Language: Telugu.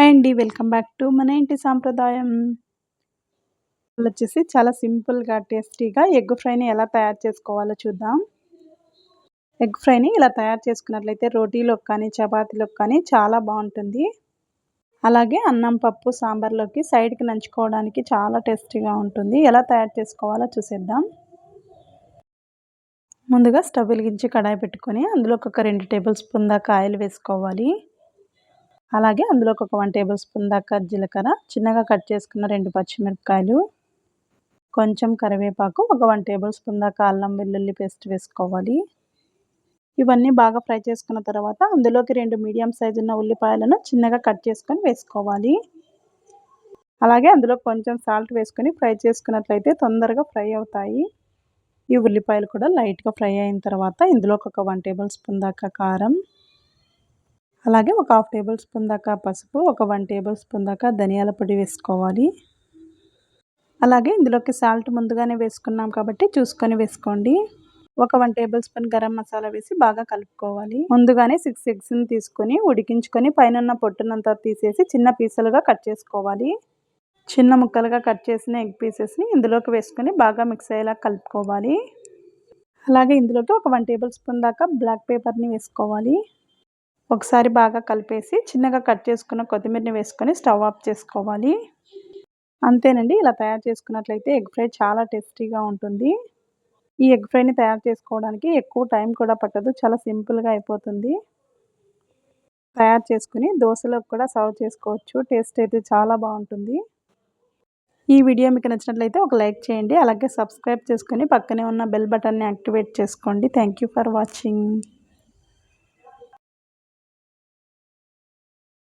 హాయ్ అండి వెల్కమ్ బ్యాక్ టు మన ఇంటి సాంప్రదాయం. వచ్చేసి చాలా సింపుల్గా టేస్టీగా ఎగ్ ఫ్రైని ఎలా తయారు చేసుకోవాలో చూద్దాం. ఎగ్ ఫ్రైని ఇలా తయారు చేసుకున్నట్లయితే రోటీలోకి కానీ చపాతీలోకి కానీ చాలా బాగుంటుంది. అలాగే అన్నం పప్పు సాంబార్లోకి సైడ్కి నంచుకోవడానికి చాలా టేస్టీగా ఉంటుంది. ఎలా తయారు చేసుకోవాలో చూసేద్దాం. ముందుగా స్టవ్ వెలిగించి కడాయి పెట్టుకొని అందులో ఒక రెండు టేబుల్ స్పూన్ దాకా ఆయిల్ వేసుకోవాలి. అలాగే అందులోకి ఒక వన్ టేబుల్ స్పూన్ దాకా జీలకర్ర చిన్నగా కట్ చేసుకున్న రెండు పచ్చిమిరపకాయలు కొంచెం కరివేపాకు ఒక వన్ టేబుల్ స్పూన్ దాకా అల్లం వెల్లుల్లి పేస్ట్ వేసుకోవాలి. ఇవన్నీ బాగా ఫ్రై చేసుకున్న తర్వాత అందులోకి రెండు మీడియం సైజు ఉన్న ఉల్లిపాయలను చిన్నగా కట్ చేసుకొని వేసుకోవాలి. అలాగే అందులో కొంచెం సాల్ట్ వేసుకొని ఫ్రై చేసుకున్నట్లయితే తొందరగా ఫ్రై అవుతాయి. ఈ ఉల్లిపాయలు కూడా లైట్గా ఫ్రై అయిన తర్వాత ఇందులోకి ఒక వన్ టేబుల్ స్పూన్ దాకా కారం అలాగే ఒక హాఫ్ టేబుల్ స్పూన్ దాకా పసుపు ఒక వన్ టేబుల్ స్పూన్ దాకా ధనియాల పొడి వేసుకోవాలి. అలాగే ఇందులోకి సాల్ట్ ముందుగానే వేసుకున్నాం కాబట్టి చూసుకొని వేసుకోండి. ఒక one tablespoon garam masala వేసి బాగా కలుపుకోవాలి. ముందుగానే సిక్స్ ఎగ్స్ని తీసుకొని ఉడికించుకొని పైన పొట్టునంతా తీసేసి చిన్న పీసులుగా కట్ చేసుకోవాలి. చిన్న ముక్కలుగా కట్ చేసిన ఎగ్ పీసెస్ని ఇందులోకి వేసుకొని బాగా మిక్స్ అయ్యేలా కలుపుకోవాలి. అలాగే ఇందులోకి ఒక వన్ టేబుల్ స్పూన్ దాకా బ్లాక్ పేపర్ని వేసుకోవాలి. ఒకసారి బాగా కలిపేసి చిన్నగా కట్ చేసుకున్న కొత్తిమీరని వేసుకొని స్టవ్ ఆఫ్ చేసుకోవాలి. అంతేనండి ఇలా తయారు చేసుకున్నట్లయితే ఎగ్ ఫ్రై చాలా టేస్టీగా ఉంటుంది. ఈ ఎగ్ ఫ్రైని తయారు చేసుకోవడానికి ఎక్కువ టైం కూడా పట్టదు చాలా సింపుల్గా అయిపోతుంది. తయారు చేసుకుని దోశలో కూడా సర్వ్ చేసుకోవచ్చు టేస్ట్ అయితే చాలా బాగుంటుంది. ఈ వీడియో మీకు నచ్చినట్లయితే ఒక లైక్ చేయండి అలాగే సబ్స్క్రైబ్ చేసుకొని పక్కనే ఉన్న బెల్ బటన్ని యాక్టివేట్ చేసుకోండి. Thank for watching.